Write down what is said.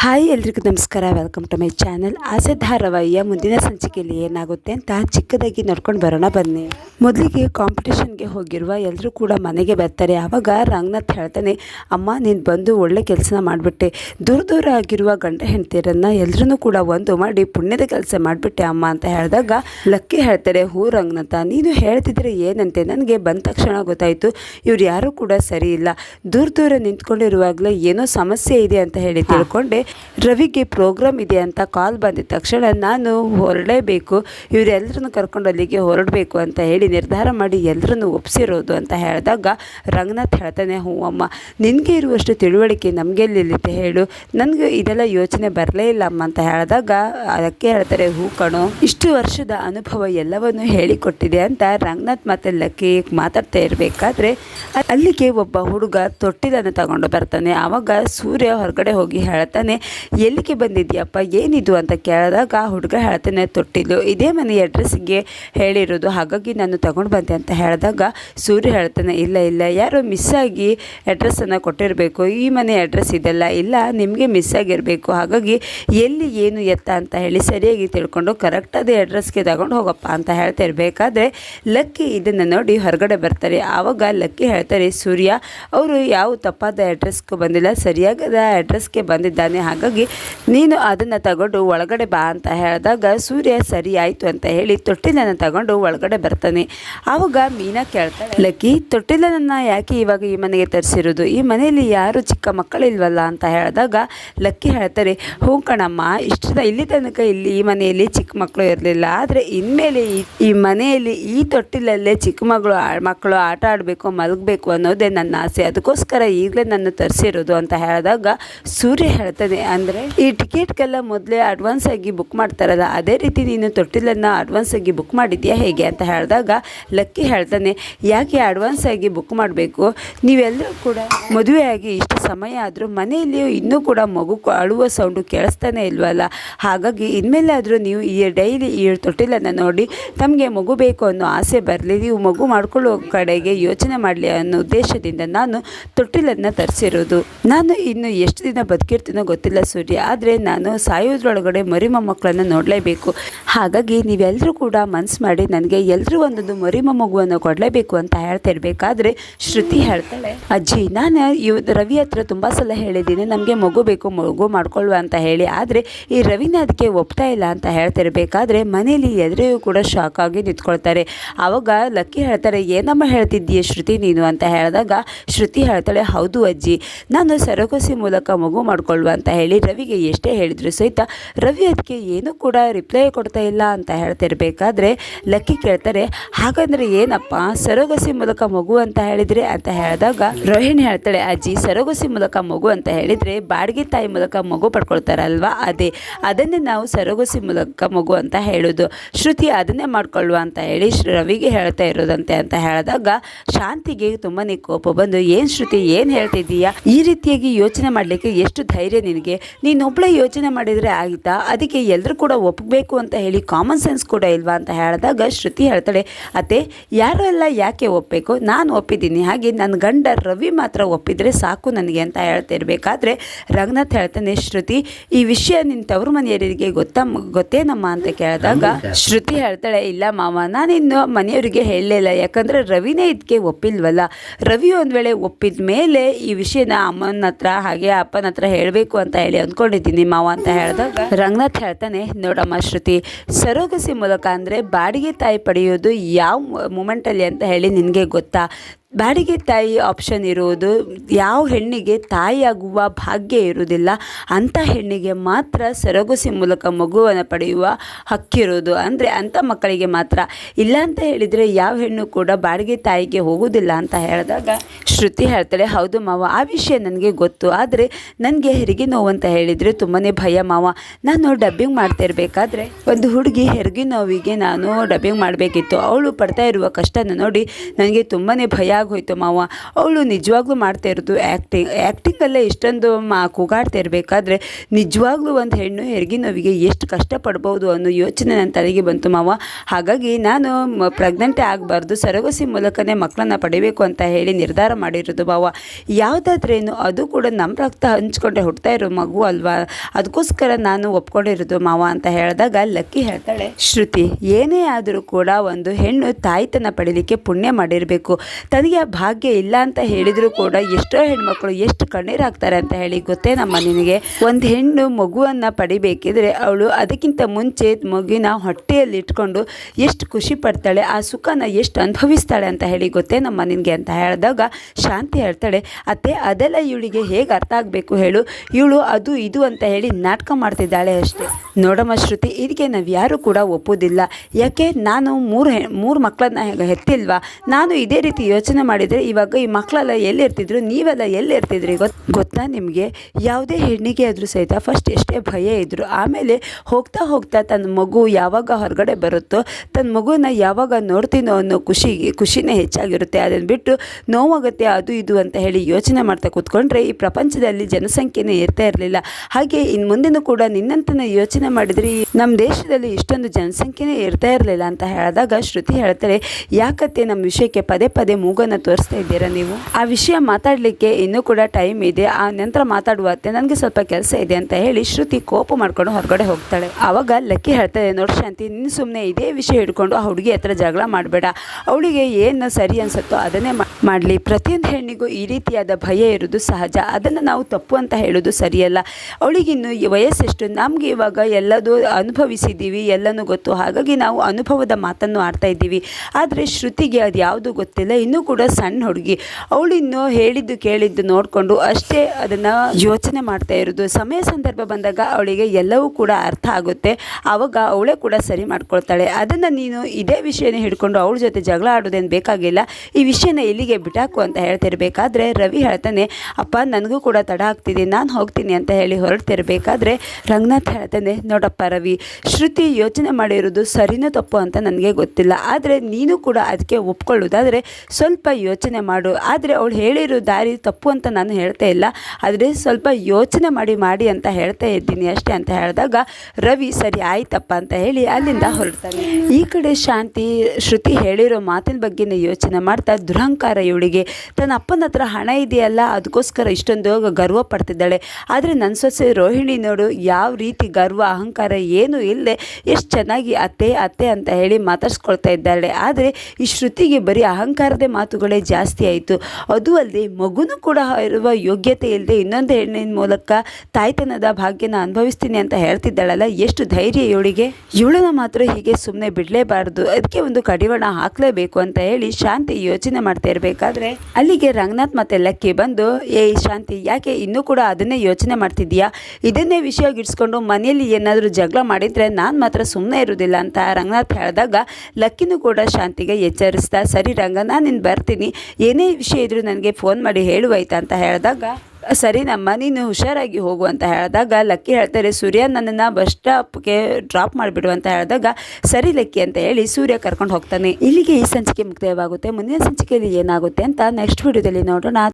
Hi ಎಲ್ರಿಗೂ ನಮಸ್ಕಾರ. Welcome to my channel ಆಸೆ ಧಾರಾವಾಹಿಯ ಮುಂದಿನ ಸಂಚಿಕೆಯಲ್ಲಿ ಏನಾಗುತ್ತೆ ಅಂತ ಚಿಕ್ಕದಾಗಿ ನೋಡ್ಕೊಂಡು ಬರೋಣ, ಬನ್ನಿ. ಮೊದಲಿಗೆ ಕಾಂಪಿಟೇಷನ್ಗೆ ಹೋಗಿರುವ ಎಲ್ಲರೂ ಕೂಡ ಮನೆಗೆ ಬರ್ತಾರೆ. ಆವಾಗ ರಂಗನಾಥ್ ಹೇಳ್ತಾನೆ, ಅಮ್ಮ, ನೀನು ಬಂದು ಒಳ್ಳೆ ಕೆಲಸನ ಮಾಡಿಬಿಟ್ಟೆ. ದೂರ ದೂರ ಆಗಿರುವ ಗಂಡ ಹೆಂಡತಿಯರನ್ನು ಎಲ್ಲರೂ ಕೂಡ ಒಂದು ಮಾಡಿ ಪುಣ್ಯದ ಕೆಲಸ ಮಾಡಿಬಿಟ್ಟೆ ಅಮ್ಮ ಅಂತ ಹೇಳಿದಾಗ ಲಕ್ಕಿ ಹೇಳ್ತಾರೆ, ಹೂ ರಂಗನಾಥ, ನೀನು ಹೇಳ್ತಿದ್ರೆ ಏನಂತೆ? ನನಗೆ ಬಂದ ತಕ್ಷಣ ಗೊತ್ತಾಯಿತು, ಇವ್ರು ಯಾರೂ ಕೂಡ ಸರಿ ಇಲ್ಲ. ದೂರ ದೂರ ನಿಂತ್ಕೊಂಡಿರುವಾಗಲೇ ಏನೋ ಸಮಸ್ಯೆ ಇದೆ ಅಂತ ಹೇಳಿ ತಿಳ್ಕೊಂಡೆ. ರವಿಗೆ ಪ್ರೋಗ್ರಾಮ್ ಇದೆ ಅಂತ ಕಾಲ್ ಬಂದಿದ್ದ ತಕ್ಷಣ ನಾನು ಹೊರಡಲೇಬೇಕು ಇವರೆಲ್ಲರನ್ನು ಕರ್ಕೊಂಡು ಅಲ್ಲಿಗೆ ಹೊರಡಬೇಕು ಅಂತ ಹೇಳಿ ನಿರ್ಧಾರ ಮಾಡಿ ಎಲ್ಲರನ್ನು ಒಪ್ಸಿರೋದು ಅಂತ ಹೇಳಿದಾಗ ರಂಗನಾಥ್ ಹೇಳ್ತಾನೆ, ಹ್ಞೂ ಅಮ್ಮ, ನಿನಗೆ ಇರುವಷ್ಟು ತಿಳುವಳಿಕೆ ನಮಗೆಲ್ಲಿಲ್ಲಿದೆ ಹೇಳು, ನನಗೆ ಇದೆಲ್ಲ ಯೋಚನೆ ಬರಲೇ ಇಲ್ಲ ಅಮ್ಮ ಅಂತ ಹೇಳಿದಾಗ ಅದಕ್ಕೆ ಹೇಳ್ತಾರೆ ಹೂ ಕಣೋ, ಇಷ್ಟು ವರ್ಷದ ಅನುಭವ ಎಲ್ಲವನ್ನು ಹೇಳಿಕೊಟ್ಟಿದೆ ಅಂತ ರಂಗನಾಥ್ ಮತ್ತೆ ಲಕ್ಕಿ ಮಾತಾಡ್ತಾ ಇರಬೇಕಾದ್ರೆ ಅಲ್ಲಿಗೆ ಒಬ್ಬ ಹುಡುಗ ತೊಟ್ಟಿಲನ್ನು ತಗೊಂಡು ಬರ್ತಾನೆ, ಆವಾಗ ಸೂರ್ಯ ಹೊರಗಡೆ ಹೋಗಿ ಹೇಳ್ತಾನೆ ಎಲ್ಲಿಗೆ ಬಂದಿದ್ಯಪ್ಪ? ಏನಿದು ಅಂತ ಕೇಳಿದಾಗ ಆ ಹುಡುಗ ಹೇಳ್ತಾನೆ ತೊಟ್ಟಿದ್ದು ಇದೇ ಮನೆ ಅಡ್ರೆಸ್ಗೆ ಹೇಳಿರೋದು. ಹಾಗಾಗಿ ನಾನು ತಗೊಂಡು ಬಂದೆ ಅಂತ ಹೇಳಿದಾಗ ಸೂರ್ಯ ಹೇಳ್ತಾನೆ, ಇಲ್ಲ ಇಲ್ಲ. ಯಾರೋ ಮಿಸ್ ಆಗಿ ಅಡ್ರೆಸ್ಸನ್ನು ಕೊಟ್ಟಿರಬೇಕು. ಈ ಮನೆ ಅಡ್ರೆಸ್ ಇದೆಲ್ಲ ಇಲ್ಲ. ನಿಮಗೆ ಮಿಸ್ ಆಗಿರಬೇಕು. ಹಾಗಾಗಿ ಎಲ್ಲಿ ಏನು ಎತ್ತ ಅಂತ ಹೇಳಿ ಸರಿಯಾಗಿ ತಿಳ್ಕೊಂಡು ಕರೆಕ್ಟಾದ ಅಡ್ರೆಸ್ಗೆ ತಗೊಂಡು ಹೋಗಪ್ಪ ಅಂತ ಹೇಳ್ತಾ ಇರಬೇಕಾದ್ರೆ ಲಕ್ಕಿ ಇದನ್ನು ನೋಡಿ ಹೊರಗಡೆ ಬರ್ತಾರೆ. ಆವಾಗ ಲಕ್ಕಿ ಹೇಳ್ತಾರೆ, ಸೂರ್ಯ, ಅವರು ಯಾವ ತಪ್ಪಾದ ಅಡ್ರೆಸ್ಗೂ ಬಂದಿಲ್ಲ. ಸರಿಯಾದ ಅಡ್ರೆಸ್ಗೆ ಬಂದಿದ್ದಾನೆ. ಹಾಗಾಗಿ ನೀನು ಅದನ್ನು ತಗೊಂಡು ಒಳಗಡೆ ಬಾ ಅಂತ ಹೇಳಿದಾಗ ಸೂರ್ಯ ಸರಿ ಆಯಿತು ಅಂತ ಹೇಳಿ ತೊಟ್ಟಿಲನ್ನು ತಗೊಂಡು ಒಳಗಡೆ ಬರ್ತಾನೆ. ಆವಾಗ ಮೀನಾ ಕೇಳ್ತಾಳೆ, ಲಕ್ಕಿ ತೊಟ್ಟಿಲನನ್ನು ಯಾಕೆ ಇವಾಗ ಈ ಮನೆಗೆ ತರಿಸಿರೋದು? ಈ ಮನೆಯಲ್ಲಿ ಯಾರು ಚಿಕ್ಕ ಮಕ್ಕಳಿಲ್ವಲ್ಲ? ಅಂತ ಹೇಳಿದಾಗ ಲಕ್ಕಿ ಹೇಳ್ತಾರೆ, ಹ್ಞೂ ಕಣಮ್ಮ ಇಷ್ಟು ಇಲ್ಲಿ ತನಕ ಇಲ್ಲಿ ಈ ಮನೆಯಲ್ಲಿ ಚಿಕ್ಕ ಮಕ್ಕಳು ಇರಲಿಲ್ಲ. ಆದರೆ ಇನ್ಮೇಲೆ ಈ ಈ ಮನೆಯಲ್ಲಿ ಈ ತೊಟ್ಟಿಲಲ್ಲೇ ಚಿಕ್ಕ ಮಗಳು ಮಕ್ಕಳು ಆಟ ಆಡಬೇಕು, ಮಲಗಬೇಕು ಅನ್ನೋದೇ ನನ್ನ ಆಸೆ. ಅದಕ್ಕೋಸ್ಕರ ಈಗಲೇ ನನ್ನ ತರಿಸಿರೋದು. ಅಂತ ಹೇಳಿದಾಗ ಸೂರ್ಯ ಹೇಳ್ತಾನೆ ಅಂದರೆ ಈ ಟಿಕೆಟ್ಗೆಲ್ಲ ಮೊದಲೇ ಅಡ್ವಾನ್ಸ್ ಆಗಿ ಬುಕ್ ಮಾಡ್ತಾರಲ್ಲ, ಅದೇ ರೀತಿ ನೀನು ತೊಟ್ಟಿಲನ್ನು ಅಡ್ವಾನ್ಸ್ ಆಗಿ ಬುಕ್ ಮಾಡಿದ್ಯಾ ಹೇಗೆ ಅಂತ ಹೇಳಿದಾಗ ಲಕ್ಕಿ ಹೇಳ್ತಾನೆ, ಯಾಕೆ ಅಡ್ವಾನ್ಸ್ ಆಗಿ ಬುಕ್ ಮಾಡಬೇಕು? ನೀವೆಲ್ಲರೂ ಕೂಡ ಮದುವೆಯಾಗಿ ಇಷ್ಟು ಸಮಯ ಆದರೂ ಮನೆಯಲ್ಲಿಯೂ ಇನ್ನೂ ಕೂಡ ಮಗು ಅಳುವ ಸೌಂಡು ಕೇಳಿಸ್ತಾನೆ ಇಲ್ವಲ್ಲ? ಹಾಗಾಗಿ ಇನ್ಮೇಲಾದರೂ ನೀವು ಈ ಡೈಲಿ ಈ ತೊಟ್ಟಿಲನ್ನು ನೋಡಿ, ತಮಗೆ ಮಗು ಬೇಕು ಅನ್ನೋ ಆಸೆ ಬರಲಿ, ನೀವು ಮಗು ಮಾಡ್ಕೊಳ್ಳೋ ಕಡೆಗೆ ಯೋಚನೆ ಮಾಡಲಿ ಅನ್ನೋ ಉದ್ದೇಶದಿಂದ ನಾನು ತೊಟ್ಟಿಲನ್ನು ತರಿಸಿರೋದು. ನಾನು ಇನ್ನು ಎಷ್ಟು ದಿನ ಬದುಕಿರ್ತೀನೋ ಗೊತ್ತಿಲ್ಲ ಸೂರ್ಯ ಆದರೆ ನಾನು ಸಾಯೋದ್ರೊಳಗಡೆ ಮರಿ ಮೊಮ್ಮಕ್ಕಳನ್ನು ನೋಡಲೇಬೇಕು. ಹಾಗಾಗಿ ನೀವೆಲ್ಲರೂ ಕೂಡ ಮನ್ಸು ಮಾಡಿ ನನಗೆ ಎಲ್ಲರೂ ಒಂದೊಂದು ಮರಿ ಮೊಮ್ಮಗುವನ್ನು ಕೊಡಲೇಬೇಕು ಅಂತ ಹೇಳ್ತಾ ಇರಬೇಕಾದ್ರೆ ಶ್ರುತಿ ಹೇಳ್ತಾಳೆ, ಅಜ್ಜಿ, ನಾನು ಇವ್ ರವಿ ಹತ್ರ ತುಂಬ ಸಲ ಹೇಳಿದ್ದೀನಿ, ನಮಗೆ ಮಗು ಬೇಕು, ಮಗು ಮಾಡ್ಕೊಳ್ಳುವ ಅಂತ ಹೇಳಿ. ಆದರೆ ಈ ರವಿನ ಅದಕ್ಕೆ ಒಪ್ತಾ ಇಲ್ಲ ಅಂತ ಹೇಳ್ತಿರ್ಬೇಕಾದ್ರೆ ಮನೇಲಿ ಎದುರೆಯೂ ಕೂಡ ಶಾಕ್ ಆಗಿ ನಿಂತ್ಕೊಳ್ತಾರೆ. ಆವಾಗ ಲಕ್ಕಿ ಹೇಳ್ತಾರೆ, ಏನಮ್ಮ ಹೇಳ್ತಿದ್ದೀಯ ಶ್ರುತಿ ನೀನು? ಅಂತ ಹೇಳಿದಾಗ ಶ್ರುತಿ ಹೇಳ್ತಾಳೆ, ಹೌದು ಅಜ್ಜಿ, ನಾನು ಸರಗಸಿ ಮೂಲಕ ಮಗು ಮಾಡ್ಕೊಳ್ಳುವ ಅಂತ ಹೇಳಿ ರವಿಗೆ ಎಷ್ಟೇ ಹೇಳಿದ್ರು ಸಹಿತ, ರವಿ ಅದಕ್ಕೆ ಏನೂ ಕೂಡ ರಿಪ್ಲೈ ಕೊಡ್ತಾ ಇಲ್ಲ ಅಂತ ಹೇಳ್ತಿರ್ಬೇಕಾದ್ರೆ ಲಕ್ಕಿ ಕೇಳ್ತಾರೆ, ಹಾಗಂದ್ರೆ ಏನಪ್ಪ ಸರೋಗಸಿ ಮೂಲಕ ಮಗು ಅಂತ ಹೇಳಿದ್ರೆ? ಅಂತ ಹೇಳಿದಾಗ, ರೋಹಿಣಿ ಹೇಳ್ತಾಳೆ, ಅಜ್ಜಿ ಸರೋಗಸಿ ಮೂಲಕ ಮಗು ಅಂತ ಹೇಳಿದ್ರೆ ಬಾಡಿಗೆ ತಾಯಿ ಮೂಲಕ ಮಗು ಪಡ್ಕೊಳ್ತಾರಲ್ವಾ? ಅದೇ, ಅದನ್ನೇ ನಾವು ಸರೋಗಸಿ ಮೂಲಕ ಮಗು ಅಂತ ಹೇಳೋದು. ಶ್ರುತಿ ಅದನ್ನೇ ಮಾಡ್ಕೊಳ್ಳುವ ಅಂತ ಹೇಳಿ ರವಿಗೆ ಹೇಳ್ತಾ ಇರೋದಂತೆ ಅಂತ ಹೇಳಿದಾಗ, ಶಾಂತಿಗೆ ತುಂಬಾನೇ ಕೋಪ ಬಂದು, ಏನು ಶ್ರುತಿ, ಏನು ಹೇಳ್ತಿದ್ದೀಯಾ? ಈ ರೀತಿಯಾಗಿ ಯೋಚನೆ ಮಾಡಲಿಕ್ಕೆ ಎಷ್ಟು ಧೈರ್ಯ ನಿನಗೆ? ನೀನೊಬ್ಬಳೇ ಯೋಚನೆ ಮಾಡಿದರೆ ಆಯಿತಾ? ಅದಕ್ಕೆ ಎಲ್ಲರೂ ಕೂಡ ಒಪ್ಪಬೇಕು ಅಂತ ಹೇಳಿ ಕಾಮನ್ ಸೆನ್ಸ್ ಕೂಡ ಇಲ್ವಾ ಅಂತ ಹೇಳಿದಾಗ ಶ್ರುತಿ ಹೇಳ್ತಾಳೆ ಅತ್ತೆ ಯಾರು ಎಲ್ಲ ಯಾಕೆ ಒಪ್ಪಬೇಕು ನಾನು ಒಪ್ಪಿದ್ದೀನಿ. ಹಾಗೆ ನನ್ನ ಗಂಡ ರವಿ ಮಾತ್ರ ಒಪ್ಪಿದರೆ ಸಾಕು ನನಗೆ ಅಂತ ಹೇಳ್ತಿರ್ಬೇಕಾದ್ರೆ ರಂಗನಾಥ್ ಹೇಳ್ತಾನೆ ಶ್ರುತಿ ಈ ವಿಷಯ ನಿನ್ನ ತವರು ಮನೆಯವರಿಗೆ ಗೊತ್ತಾ ಗೊತ್ತೇನಮ್ಮ ಅಂತ ಕೇಳಿದಾಗ ಶ್ರುತಿ ಹೇಳ್ತಾಳೆ ಇಲ್ಲ ಮಾವ ನಾನಿನ್ನು ಮನೆಯವರಿಗೆ ಹೇಳಲಿಲ್ಲ. ಯಾಕಂದರೆ ರವಿನೇ ಇದಕ್ಕೆ ಒಪ್ಪಿಲ್ವಲ್ಲ. ರವಿ ಒಂದು ವೇಳೆ ಒಪ್ಪಿದ ಮೇಲೆ ಈ ವಿಷಯನ ಅಮ್ಮನ ಹತ್ರ ಹಾಗೆ ಅಪ್ಪನ ಹತ್ರ ಹೇಳಬೇಕು ಅಂತ ಹೇಳಿ ಅಂದ್ಕೊಂಡಿದ್ದೀನಿ ಮಾವ ಅಂತ ಹೇಳಿದಾಗ. ರಂಗನಾಥ್ ಹೇಳ್ತಾನೆ, ನೋಡಮ್ಮ ಶ್ರುತಿ, ಸರೋಗಸಿ ಮೂಲಕ ಅಂದರೆ ಬಾಡಿಗೆ ತಾಯಿ ಪಡೆಯೋದು ಯಾವ ಮೂಮೆಂಟಲ್ಲಿ ಅಂತ ಹೇಳಿ ನಿನಗೆ ಗೊತ್ತಾ? ಬಾಡಿಗೆ ತಾಯಿ ಆಪ್ಷನ್ ಇರುವುದು, ಯಾವ ಹೆಣ್ಣಿಗೆ ತಾಯಿಯಾಗುವ ಭಾಗ್ಯ ಇರುವುದಿಲ್ಲ ಅಂಥ ಹೆಣ್ಣಿಗೆ ಮಾತ್ರ ಸರಗುಸಿ ಮೂಲಕ ಮಗುವನ್ನು ಪಡೆಯುವ ಹಕ್ಕಿರುವುದು. ಅಂದರೆ ಅಂಥ ಮಕ್ಕಳಿಗೆ ಮಾತ್ರ. ಇಲ್ಲ ಅಂತ ಹೇಳಿದರೆ ಯಾವ ಹೆಣ್ಣು ಕೂಡ ಬಾಡಿಗೆ ತಾಯಿಗೆ ಹೋಗುವುದಿಲ್ಲ ಅಂತ ಹೇಳಿದಾಗ ಶ್ರುತಿ ಹೇಳ್ತಾಳೆ, ಹೌದು ಮಾವ, ಆ ವಿಷಯ ನನಗೆ ಗೊತ್ತು. ಆದರೆ ನನಗೆ ಹೆರಿಗೆ ನೋವು ಅಂತ ಹೇಳಿದರೆ ತುಂಬಾ ಭಯ ಮಾವ. ನಾನು ಡಬ್ಬಿಂಗ್ ಮಾಡ್ತಾ ಇರಬೇಕಾದ್ರೆ ಒಂದು ಹುಡುಗಿ ಹೆರಿಗೆ ನೋವಿಗೆ ನಾನು ಡಬ್ಬಿಂಗ್ ಮಾಡಬೇಕಿತ್ತು. ಅವಳು ಪಡ್ತಾ ಇರುವ ಕಷ್ಟನ ನೋಡಿ ನನಗೆ ತುಂಬಾ ಭಯ ಆಗೋಯ್ತು ಮಾವ. ಅವಳು ನಿಜವಾಗ್ಲೂ ಮಾಡ್ತಾ ಇರೋದು ಆ್ಯಕ್ಟಿಂಗ್ ಆ್ಯಕ್ಟಿಂಗಲ್ಲೇ ಇಷ್ಟೊಂದು ಮಾ ಕೂಗಾಡ್ತಾ ಇರಬೇಕಾದ್ರೆ ನಿಜವಾಗ್ಲೂ ಒಂದು ಹೆಣ್ಣು ಹೆರಿಗೆ ನೋವಿಗೆ ಎಷ್ಟು ಕಷ್ಟಪಡ್ಬೋದು ಅನ್ನೋ ಯೋಚನೆ ನನ್ನ ತಲೆಗೆ ಬಂತು ಮಾವ. ಹಾಗಾಗಿ ನಾನು ಪ್ರೆಗ್ನೆಂಟೇ ಆಗಬಾರ್ದು, ಸರಗಸಿ ಮೂಲಕನೇ ಮಕ್ಕಳನ್ನ ಪಡಿಬೇಕು ಅಂತ ಹೇಳಿ ನಿರ್ಧಾರ ಮಾಡಿರೋದು ಮಾವ. ಯಾವುದಾದ್ರೇನು ಅದು ಕೂಡ ನಮ್ಮ ರಕ್ತ ಹಂಚ್ಕೊಂಡೆ ಹುಡ್ತಾ ಇರೋ ಮಗು ಅಲ್ವಾ? ಅದಕ್ಕೋಸ್ಕರ ನಾನು ಒಪ್ಕೊಂಡಿರೋದು ಮಾವ ಅಂತ ಹೇಳಿದಾಗ ಲಕ್ಕಿ ಹೇಳ್ತಾಳೆ, ಶ್ರುತಿ, ಏನೇ ಆದರೂ ಕೂಡ ಒಂದು ಹೆಣ್ಣು ತಾಯ್ತನ ಪಡೀಲಿಕ್ಕೆ ಪುಣ್ಯ ಮಾಡಿರಬೇಕು. ತನಗೆ ಆ ಭಾಗ್ಯ ಇಲ್ಲ ಅಂತ ಹೇಳಿದ್ರು ಕೂಡ ಎಷ್ಟೋ ಹೆಣ್ಮಕ್ಳು ಎಷ್ಟು ಕಣ್ಣೀರಾಗ್ತಾರೆ ಅಂತ ಹೇಳಿ ಗೊತ್ತೇ ನಮ್ಮ ನಿನಗೆ ಒಂದು ಹೆಣ್ಣು ಮಗುವನ್ನು ಪಡಿಬೇಕಿದ್ರೆ ಅವಳು ಅದಕ್ಕಿಂತ ಮುಂಚೆ ಮಗುವಿನ ಹೊಟ್ಟೆಯಲ್ಲಿ ಇಟ್ಕೊಂಡು ಎಷ್ಟು ಖುಷಿ ಪಡ್ತಾಳೆ, ಆ ಸುಖನ ಎಷ್ಟು ಅನುಭವಿಸ್ತಾಳೆ ಅಂತ ಹೇಳಿ ಗೊತ್ತೇ ನಮ್ಮ ನಿನಗೆ ಅಂತ ಹೇಳಿದಾಗ ಶಾಂತಿ ಹೇಳ್ತಾಳೆ, ಅತ್ತೆ, ಅದೆಲ್ಲ ಇವಳಿಗೆ ಹೇಗೆ ಅರ್ಥ ಆಗಬೇಕು ಹೇಳು? ಇವಳು ಅದು ಇದು ಅಂತ ಹೇಳಿ ನಾಟಕ ಮಾಡ್ತಿದ್ದಾಳೆ ಅಷ್ಟೇ. ನೋಡಮ್ಮ ಶ್ರುತಿ ಇದಕ್ಕೆ ನಾವು ಯಾರು ಕೂಡ ಒಪ್ಪೋದಿಲ್ಲ. ಯಾಕೆ? ನಾನು ಮೂರು ಮೂರು ಮಕ್ಕಳನ್ನ ಹೆತ್ತಿಲ್ವಾ? ನಾನು ಇದೇ ರೀತಿ ಯೋಚನೆ ಮಾಡಿದರೆ ಇವಾಗ ಈ ಮಕ್ಕಳೆಲ್ಲ ಎಲ್ಲಿರ್ತಿದ್ರು ನೀವೆಲ್ಲ ಎಲ್ಲಿರ್ತಿದ್ರಿ ಗೊತ್, ಗೊತ್ತಾ ನಿಮಗೆ? ಯಾವುದೇ ಹೆಣ್ಣಿಗೆ ಆದರೂ ಸಹಿತ ಫಸ್ಟ್ ಎಷ್ಟೇ ಭಯ ಇದ್ದರು ಆಮೇಲೆ ಹೋಗ್ತಾ ಹೋಗ್ತಾ ತನ್ನ ಮಗು ಯಾವಾಗ ಹೊರಗಡೆ ಬರುತ್ತೋ, ತನ್ನ ಮಗುನ ಯಾವಾಗ ನೋಡ್ತೀನೋ ಅನ್ನೋ ಖುಷಿಗೆ ಖುಷಿನೇ ಹೆಚ್ಚಾಗಿರುತ್ತೆ. ಅದನ್ನು ಬಿಟ್ಟು ನೋವಾಗುತ್ತೆ, ಅದು ಇದು ಅಂತ ಹೇಳಿ ಯೋಚನೆ ಮಾಡ್ತಾ ಕೂತ್ಕೊಂಡ್ರೆ ಈ ಪ್ರಪಂಚದಲ್ಲಿ ಜನಸಂಖ್ಯೆನೇ ಇರ್ತಾ ಇರಲಿಲ್ಲ. ಹಾಗೆ ಇನ್ನು ಮುಂದೆನೂ ಕೂಡ ನಿನ್ನಂತನೇ ಯೋಚನೆ ಮಾಡಿದರೆ ನಮ್ಮ ದೇಶದಲ್ಲಿ ಇಷ್ಟೊಂದು ಜನಸಂಖ್ಯೆನೇ ಇರ್ತಾ ಇರಲಿಲ್ಲ ಅಂತ ಹೇಳಿದಾಗ ಶ್ರುತಿ ಹೇಳ್ತಾರೆ, ಯಾಕತ್ತೆ ನಮ್ಮ ವಿಷಯಕ್ಕೆ ಪದೇ ಪದೇ ಮೂಗನ್ನು ತೋರಿಸ್ತಾ ಇದ್ದೀರಾ ನೀವು? ಆ ವಿಷಯ ಮಾತಾಡಲಿಕ್ಕೆ ಇನ್ನೂ ಕೂಡ ಟೈಮ್ ಇದೆ. ಆ ನಂತರ ಮಾತಾಡುವತ್ತೆ. ನನಗೆ ಸ್ವಲ್ಪ ಕೆಲಸ ಇದೆ ಅಂತ ಹೇಳಿ ಶ್ರುತಿ ಕೋಪ ಮಾಡ್ಕೊಂಡು ಹೊರಗಡೆ ಹೋಗ್ತಾಳೆ. ಆವಾಗ ಲಕ್ಕಿ ಹೇಳ್ತಾಳೆ, ನೋಡಿ ಶಾಂತಿ, ನೀನು ಸುಮ್ಮನೆ ಇದೇ ವಿಷಯ ಹಿಡ್ಕೊಂಡು ಆ ಹುಡುಗಿ ಹತ್ರ ಜಗಳ ಮಾಡಬೇಡ. ಅವಳಿಗೆ ಏನು ಸರಿ ಅನ್ಸುತ್ತೋ ಅದನ್ನೇ ಮಾಡಲಿ. ಪ್ರತಿಯೊಂದು ಹೆಣ್ಣಿಗೂ ಈ ರೀತಿಯಾದ ಭಯ ಇರೋದು ಸಹಜ. ಅದನ್ನು ನಾವು ತಪ್ಪು ಅಂತ ಹೇಳೋದು ಸರಿಯಲ್ಲ. ಅವಳಿಗಿನ್ನು ವಯಸ್ಸೆಷ್ಟು ನಮಗೆ ಇವಾಗ ಎಲ್ಲದೂ ಅನುಭವಿಸಿದ್ದೀವಿ, ಎಲ್ಲನೂ ಗೊತ್ತು. ಹಾಗಾಗಿ ನಾವು ಅನುಭವದ ಮಾತನ್ನು ಆಡ್ತಾ ಇದ್ದೀವಿ. ಆದರೆ ಶ್ರುತಿಗೆ ಅದು ಯಾವುದು ಗೊತ್ತಿಲ್ಲ. ಇನ್ನೂ ಕೂಡ ಸಣ್ಣ ಹುಡುಗಿ. ಅವಳಿನ್ನು ಹೇಳಿದ್ದು ಕೇಳಿದ್ದು ನೋಡಿಕೊಂಡು ಅಷ್ಟೇ ಅದನ್ನು ಯೋಚನೆ ಮಾಡ್ತಾ ಇರೋದು ಸಮಯ ಸಂದರ್ಭ ಬಂದಾಗ ಅವಳಿಗೆ ಎಲ್ಲವೂ ಕೂಡ ಅರ್ಥ ಆಗುತ್ತೆ. ಆವಾಗ ಅವಳೇ ಕೂಡ ಸರಿ ಮಾಡ್ಕೊಳ್ತಾಳೆ. ಅದನ್ನು ನೀನು ಇದೇ ವಿಷಯನೇ ಹಿಡ್ಕೊಂಡು ಅವಳ ಜೊತೆ ಜಗಳ ಆಡೋದೇನು ಬೇಕಾಗಿಲ್ಲ. ಈ ವಿಷಯನ ಇಲ್ಲಿಗೆ ಬಿಟಾಕು ಅಂತ ಹೇಳ್ತಿರ್ಬೇಕಾದ್ರೆ ರವಿ ಹೇಳ್ತಾನೆ, ಅಪ್ಪ, ನನಗೂ ಕೂಡ ತಡ ಆಗ್ತಿದೆ, ನಾನು ಹೋಗ್ತೀನಿ ಅಂತ ಹೇಳಿ ಹೊರಡ್ತಿರ್ಬೇಕಾದ್ರೆ ರಂಗನಾಥ್ ಹೇಳ್ತಾನೆ, ನೋಡಪ್ಪ ರವಿ, ಶ್ರುತಿ ಯೋಚನೆ ಮಾಡಿರೋದು ಸರಿನೋ ತಪ್ಪು ಅಂತ ನನಗೆ ಗೊತ್ತಿಲ್ಲ. ಆದರೆ ನೀನು ಕೂಡ ಅದಕ್ಕೆ ಒಪ್ಕೊಳ್ಳೋದಾದರೆ ಸ್ವಲ್ಪ ಯೋಚನೆ ಮಾಡು. ಆದರೆ ಅವಳು ಹೇಳಿರೋ ದಾರಿ ತಪ್ಪು ಅಂತ ನಾನು ಹೇಳ್ತಾ ಇಲ್ಲ. ಆದರೆ ಸ್ವಲ್ಪ ಯೋಚನೆ ಮಾಡಿ ಮಾಡಿ ಅಂತ ಹೇಳ್ತಾ ಇದ್ದೀನಿ ಅಷ್ಟೇ ಅಂತ ಹೇಳಿದಾಗ ರವಿ, ಸರಿ, ಆಯ್ತಪ್ಪ ಅಂತ ಹೇಳಿ ಅಲ್ಲಿಂದ ಹೊರಡ್ತಾನೆ. ಈ ಕಡೆ ಶಾಂತಿ, ಶ್ರುತಿ ಹೇಳಿರೋ ಮಾತಿನ ಬಗ್ಗೆನೇ ಯೋಚನೆ ಮಾಡ್ತಾ ದುರಹಂಕಾರ ಇವಳಿಗೆ. ತನ್ನ ಅಪ್ಪನ ಹತ್ರ ಹಣ ಇದೆಯಲ್ಲ ಅದಕ್ಕೋಸ್ಕರ ಇಷ್ಟೊಂದು ಗರ್ವ ಪಡ್ತಿದ್ದಾಳೆ. ಆದರೆ ನನ್ನ ಸೊಸೆ ರೋಹಿಣಿ ನೋಡು, ಯಾವ ರೀತಿ ಗರ್ವ, ಅಹಂಕಾರ ಏನೂ ಇಲ್ಲದೆ ಎಷ್ಟು ಚೆನ್ನಾಗಿ ಅತ್ತೆ ಅತ್ತೆ ಅಂತ ಹೇಳಿ ಮಾತಾಡ್ಸ್ಕೊಳ್ತಾ ಇದ್ದಾಳೆ. ಆದರೆ ಈ ಶ್ರುತಿಗೆ ಬರೀ ಅಹಂಕಾರದ ಮಾತುಗಳೇ ಜಾಸ್ತಿ ಆಯಿತು. ಅದು ಅಲ್ಲದೆ ಮಗುನೂ ಕೂಡ ಇರುವ ಯೋಗ್ಯತೆ ಇಲ್ಲದೆ ಇನ್ನೊಂದು ಹೆಣ್ಣಿನ ಮೂಲಕ ತಾಯ್ತನದ ಭಾಗ್ಯನ ಅನುಭವಿಸ್ತೀನಿ ಅಂತ ಹೇಳ್ತಿದ್ದಾಳಲ್ಲ, ಎಷ್ಟು ಧೈರ್ಯ ಇವಳಿಗೆ? ಇವಳನ್ನ ಮಾತ್ರ ಹೀಗೆ ಸುಮ್ಮನೆ ಬಿಡಲೇಬಾರ್ದು. ಅದಕ್ಕೆ ಒಂದು ಕಡಿವಾಣ ಹಾಕಲೇಬೇಕು ಅಂತ ಹೇಳಿ ಶಾಂತಿ ಯೋಚನೆ ಮಾಡ್ತಾ ಇರಬೇಕಾದ್ರೆ ಅಲ್ಲಿಗೆ ರಂಗನಾಥ್ ಮತ್ತೆ ಲಕ್ಕಿ ಬಂದು, ಏ ಶಾಂತಿ, ಯಾಕೆ ಇನ್ನೂ ಕೂಡ ಅದನ್ನೇ ಯೋಚನೆ ಮಾಡ್ತಿದ್ಯಾ ಇದನ್ನೇ ವಿಷಯಗಿಡ್ಸ್ಕೊಂಡು ಮನೆಯಲ್ಲಿ ಏನಾದರೂ ಜಗಳ ಮಾಡಿದರೆ ನಾನು ಮಾತ್ರ ಸುಮ್ಮನೆ ಇರೋದಿಲ್ಲ ಅಂತ ರಂಗನಾಥ್ ಹೇಳಿದಾಗ ಲಕ್ಕಿನೂ ಕೂಡ ಶಾಂತಿಗೆ ಎಚ್ಚರಿಸ್ತಾ, ಸರಿ ರಂಗ ನಾನು ನಿನ್ನ ಬರ್ತೀನಿ. ಏನೇ ವಿಷಯ ಇದ್ರೂ ನನಗೆ ಫೋನ್ ಮಾಡಿ ಹೇಳುವಾಯ್ತಾ ಅಂತ ಹೇಳಿದಾಗ ಸರಿ, ನಮ್ಮ ನೀನು ಹುಷಾರಾಗಿ ಹೋಗು ಅಂತ ಹೇಳಿದಾಗ, ಲಕ್ಕಿ ಹೇಳ್ತಾರೆ, ಸೂರ್ಯ, ನನ್ನನ್ನು ಬಸ್ ಸ್ಟಾಪ್ಗೆ ಡ್ರಾಪ್ ಮಾಡಿಬಿಡು ಅಂತ ಹೇಳಿದಾಗ, ಸರಿ ಲಕ್ಕಿ ಅಂತ ಹೇಳಿ ಸೂರ್ಯ ಕರ್ಕೊಂಡು ಹೋಗ್ತಾನೆ. ಇಲ್ಲಿಗೆ ಈ ಸಂಚಿಕೆ ಮುಕ್ತಾಯವಾಗುತ್ತೆ. ಮುಂದಿನ ಸಂಚಿಕೆಯಲ್ಲಿ ಏನಾಗುತ್ತೆ ಅಂತ ನೆಕ್ಸ್ಟ್ ವಿಡಿಯೋದಲ್ಲಿ ನೋಡೋಣ.